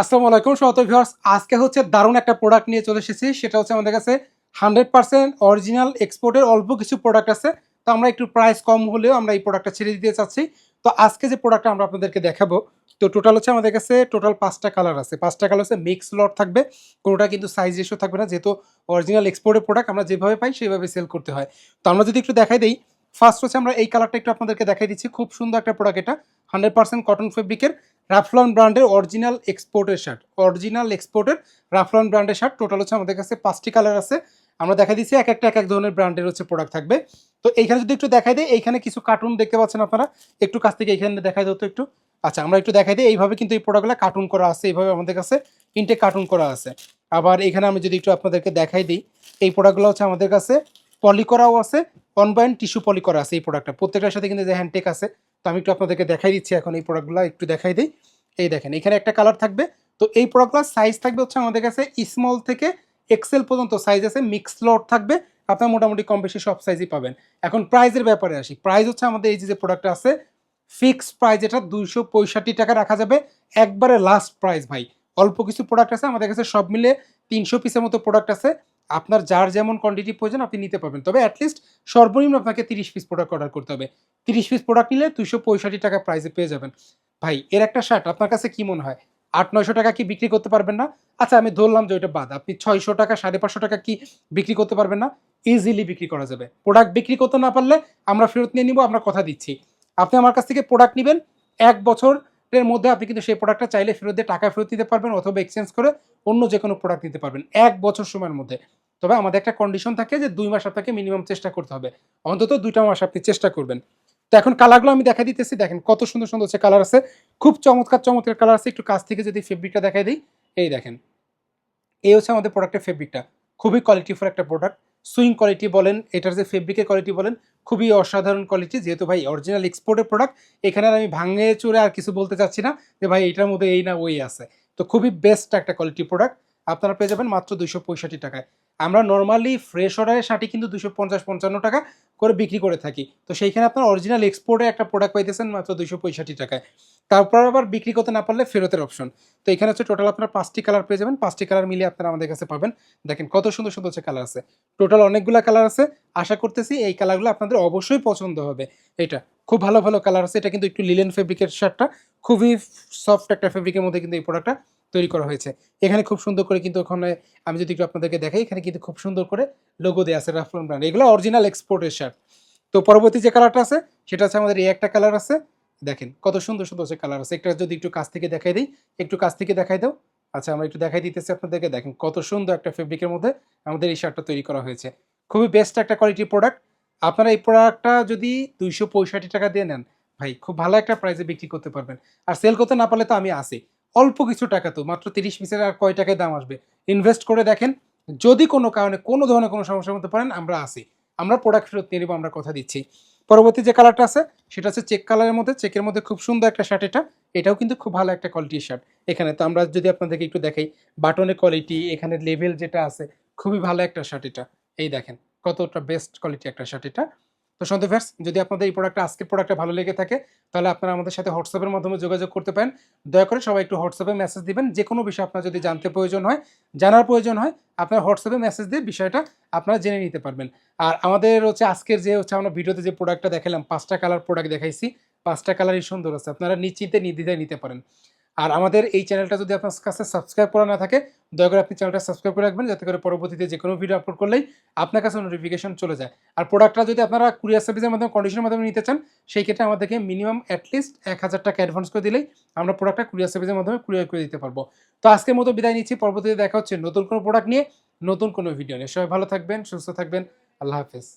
আসসালামু আলাইকুম সত ভিউয়ার্স আজকে হচ্ছে দারুণ একটা প্রোডাক্ট নিয়ে চলে এসেছি। সেটা হচ্ছে আমাদের কাছে হান্ড্রেড পার্সেন্ট অরিজিনাল এক্সপোর্টের অল্প কিছু প্রোডাক্ট আছে। তো আমরা একটু প্রাইস কম হলেও আমরা এই প্রোডাক্টটা ছেড়ে দিতে চাচ্ছি। তো আজকে যে প্রোডাক্টটা আমরা আপনাদেরকে দেখাবো, তো টোটাল হচ্ছে আমাদের কাছে টোটাল পাঁচটা কালার আছে। পাঁচটা কালার হচ্ছে মিক্স লট থাকবে। কোনোটা কিন্তু সাইজ রেশিও থাকবে না। যেহেতু অরিজিনাল এক্সপোর্টের প্রোডাক্ট আমরা যেভাবে পাই সেভাবে সেল করতে হয়। তো আমরা যদি একটু দেখাই দিই ফার্স্ট হচ্ছে আমরা এই কালারটা একটু আপনাদেরকে দেখাই দিচ্ছি। খুব সুন্দর একটা প্রোডাক্ট এটা। হান্ড্রেড পার্সেন্ট কটন ফেব্রিকের রাফলন ব্র্যান্ডের অরিজিনাল এক্সপোর্টের শার্ট। অরিজিনাল এক্সপোর্টের রাফলন ব্র্যান্ডের শার্ট টোটাল হচ্ছে আমাদের কাছে পাঁচটি কালার আছে। আমরা দেখা দিচ্ছি এক একটা, এক এক ধরনের ব্র্যান্ডের হচ্ছে প্রোডাক্ট থাকবে। তো এইখানে যদি একটু দেখাই দিই, এইখানে কিছু কার্টুন দেখতে পাচ্ছেন আপনারা। একটু কাছ থেকে এইখানে দেখাই দাও তো একটু। আচ্ছা আমরা একটু দেখাই দিই, এইভাবে কিন্তু এই প্রোডাক্টগুলো কার্টুন করা আছে, এইভাবে আমাদের কাছে তিনটে কার্টুন করা আছে। আবার এখানে আমি যদি একটু আপনাদেরকে দেখাই দিই, এই প্রোডাক্টগুলো হচ্ছে আমাদের কাছে পলি করাও আছে কনবাইন টিস্যু পলি করা আছে এই প্রোডাক্টটা প্রত্যেকটার সাথে কিন্তু যে হ্যান্ডটেক আছে। তো আমি একটু আপনাদেরকে দেখাই দিচ্ছি এখন এই প্রোডাক্টগুলো একটু দেখাই দিই। এই দেখেন, এখানে একটা কালার থাকবে। তো এই প্রোডাক্টগুলোর সাইজ থাকবে হচ্ছে আমাদের কাছে স্মল থেকে এক্সেল পর্যন্ত সাইজ আছে মিক্স লট থাকবে। আপনার মোটামুটি কম বেশি সব সাইজই পাবেন। এখন প্রাইজের ব্যাপারে আসি। প্রাইস হচ্ছে আমাদের এই যে প্রোডাক্টটা আছে ফিক্সড প্রাইস এটা দুইশো পঁয়ষট্টি টাকা রাখা যাবে। একবারে লাস্ট প্রাইস ভাই। অল্প কিছু প্রোডাক্ট আছে, আমাদের কাছে সব মিলে তিনশো পিসের মতো প্রোডাক্ট আছে। আপনার যার যেমন কোয়ান্টিটি প্রয়োজন, আপনি নিতে পারবেন। তবে অ্যাটলিস্ট সর্বনিম্ন আপনাকে তিরিশ পিস প্রোডাক্ট অর্ডার করতে হবে। তিরিশ পিস প্রোডাক্ট নিলে দুশো টাকা প্রাইসে পেয়ে যাবেন। ভাই, এর একটা শার্ট আপনার কাছে কি মনে হয়? আট, নয়শো টাকা কি বিক্রি করতে পারবেন না? আচ্ছা আমি ধরলাম যে ওইটা বাদ। আপনি ছয়শো টাকা, সাড়ে পাঁচশো টাকা কি বিক্রি করতে পারবেন না? ইজিলি বিক্রি করা যাবে। প্রোডাক্ট বিক্রি করতে না পারলে আমরা ফেরত নিয়ে নিব, আমরা কথা দিচ্ছি। আপনি আমার কাছ থেকে প্রোডাক্ট নেবেন, এক বছরের মধ্যে আপনি কিন্তু সেই প্রোডাক্টটা চাইলে ফেরত দিয়ে টাকা ফেরত দিতে পারবেন অথবা এক্সচেঞ্জ করে অন্য যে কোনো প্রোডাক্ট নিতে পারবেন, এক বছর সময়ের মধ্যে। তবে আমাদের একটা কন্ডিশন থাকে যে দুই মাস আপনাকে মিনিমাম চেষ্টা করতে হবে। অন্তত দুইটা মাস আপনি চেষ্টা করবেন। তো এখন কালারগুলো আমি দেখা দিতেছি। দেখেন কত সুন্দর সুন্দর হচ্ছে কালার আছে। খুব চমৎকার চমৎকার কালার আছে। একটু কাছ থেকে যদি ফেব্রিকটা দেখাই দিই, এই দেখেন। এই হচ্ছে আমাদের প্রোডাক্টের ফেব্রিকটা খুবই কোয়ালিটিফুল একটা প্রোডাক্ট সুইং কোয়ালিটি বলেন, এটার যে ফেব্রিকের কোয়ালিটি বলেন, খুবই অসাধারণ কোয়ালিটি যেহেতু ভাই অরিজিনাল এক্সপোর্টের প্রোডাক্ট এখানে আর আমি ভাঙে চুরে আর কিছু বলতে চাচ্ছি না যে ভাই এটার মধ্যে এই না ওই আছে। তো খুবই বেস্ট একটা কোয়ালিটি প্রোডাক্ট আপনারা পেয়ে যাবেন মাত্র দুইশো পঁয়ষট্টি টাকায়। আমরা নর্মালি ফ্রেশ অর্ডারের শার্টই কিন্তু দুশো পঞ্চাশ পঞ্চান্ন টাকা করে বিক্রি করে থাকি। তো সেইখানে আপনার অরিজিনাল এক্সপোর্টে একটা প্রোডাক্ট পাইতেছেন মাত্র দুশো পঁয়ষট্টি টাকায়। তারপর আবার বিক্রি করতে না পারলে ফেরতের অপশন তো এখানে হচ্ছে টোটাল আপনার পাঁচটি কালার পেয়ে যাবেন। পাঁচটি কালার মিলিয়ে আপনারা আমাদের কাছে পাবেন। দেখেন কত সুন্দর সুন্দর হচ্ছে কালার আছে। টোটাল অনেকগুলো কালার আছে। আশা করতেছি এই কালারগুলো আপনাদের অবশ্যই পছন্দ হবে। এটা খুব ভালো ভালো কালার আছে। এটা কিন্তু একটু লিলেন ফেব্রিকের শার্টটা। খুবই সফট একটা ফেব্রিকের মধ্যে কিন্তু এই প্রোডাক্টটা তৈরি করা হয়েছে। এখানে খুব সুন্দর করে কিন্তু ওখানে আমি যদি একটু আপনাদেরকে দেখাই, এখানে কিন্তু খুব সুন্দর করে লোগো দেওয়া আছে রাফলন ব্র্যান্ড এগুলো অরিজিনাল এক্সপোর্টের শার্ট তো পরবর্তী যে কালারটা আছে, সেটা হচ্ছে আমাদের এই একটা কালার আছে। দেখেন কত সুন্দর সুন্দর হচ্ছে কালার আছে। একটা যদি একটু কাছ থেকে দেখাই দিই, একটু কাছ থেকে দেখাই দাও। আচ্ছা আমরা একটু দেখাই দিতেছি আপনাদেরকে। দেখেন কত সুন্দর একটা ফেব্রিকের মধ্যে আমাদের এই শার্টটা তৈরি করা হয়েছে। খুবই বেস্ট একটা কোয়ালিটির প্রোডাক্ট আপনারা এই প্রোডাক্টটা যদি দুইশো পঁয়ষট্টি টাকা দিয়ে নেন, ভাই, খুব ভালো একটা প্রাইসে বিক্রি করতে পারবেন। আর সেল করতে না পারলে তো আমি আসি অল্প কিছু টাকা তো, মাত্র তিরিশ পিসের আর কয় টাকায় দাম আসবে? ইনভেস্ট করে দেখেন, যদি কোনো কারণে কোনো ধরনের কোনো সমস্যার মধ্যে পারেন আমরা আসি আমরা প্রোডাক্ট ফেরত নিয়ে আমরা কথা দিচ্ছি। পরবর্তী যে কালারটা আছে, সেটা হচ্ছে চেক কালারের মধ্যে। চেকের মধ্যে খুব সুন্দর একটা শার্ট এটা। এটাও কিন্তু খুব ভালো একটা কোয়ালিটির শার্ট এখানে তো আমরা যদি আপনাদেরকে একটু দেখাই বাটনের কোয়ালিটি এখানে লেভেল যেটা আছে, খুবই ভালো একটা শার্ট এটা। এই দেখেন, কতটা বেস্ট কোয়ালিটি একটা শার্ট এটা। তো সন্তোষ যদি আপনাদের এই প্রোডাক্টটা আজকের প্রোডাক্টটা ভালো লেগে থাকে, তাহলে আপনারা আমাদের সাথে হোয়াটসঅ্যাপের মাধ্যমে যোগাযোগ করতে পারেন। দয়া করে সবাই একটু হোয়াটসঅ্যাপে মেসেজ দিবেন। যে কোনো বিষয় আপনার যদি জানতে প্রয়োজন হয়, জানার প্রয়োজন হয়, আপনার হোয়াটসঅ্যাপে মেসেজ দিয়ে বিষয়টা আপনারা জেনে নিতে পারবেন। আর আমাদের হচ্ছে আজকের যে হচ্ছে আমরা ভিডিওতে যে প্রোডাক্টটা দেখালাম, পাঁচটা কালার প্রোডাক্ট দেখাইছি, পাঁচটা কালারই সুন্দর আছে। আপনারা নিশ্চিন্তে নির্দ্বিধায় নিতে পারেন। আর আমাদের এই চ্যানেলটা যদি আপনার কাছে সাবস্ক্রাইব করা না থাকে, দয়া করে আপনি চ্যানেলটা সাবস্ক্রাইব করে রাখবেন, যাতে করে পরবর্তীতে যে কোনো ভিডিও আপলোড করলেই আপনার কাছে নোটিফিকেশন চলে যায়। আর প্রোডাক্টটা যদি আপনারা কুরিয়ার সার্ভিসের মাধ্যমে কন্ডিশনের মাধ্যমে নিতে চান, সেই ক্ষেত্রে আমাদেরকে মিনিমাম অ্যাটলিস্ট এক হাজার টাকা অ্যাডভান্স করে দিলেই আমরা প্রোডাক্টটা কুরিয়ার সার্ভিসের মাধ্যমে কুরিয়ার করে দিতে পারব। তো আজকের মতো বিদায় নিচ্ছি, পরবর্তীতে দেখা হচ্ছে নতুন কোনো প্রোডাক্ট নিয়ে, নতুন কোনো ভিডিও নিয়ে। সবাই ভালো থাকবেন, সুস্থ থাকবেন, আল্লাহ হাফেজ।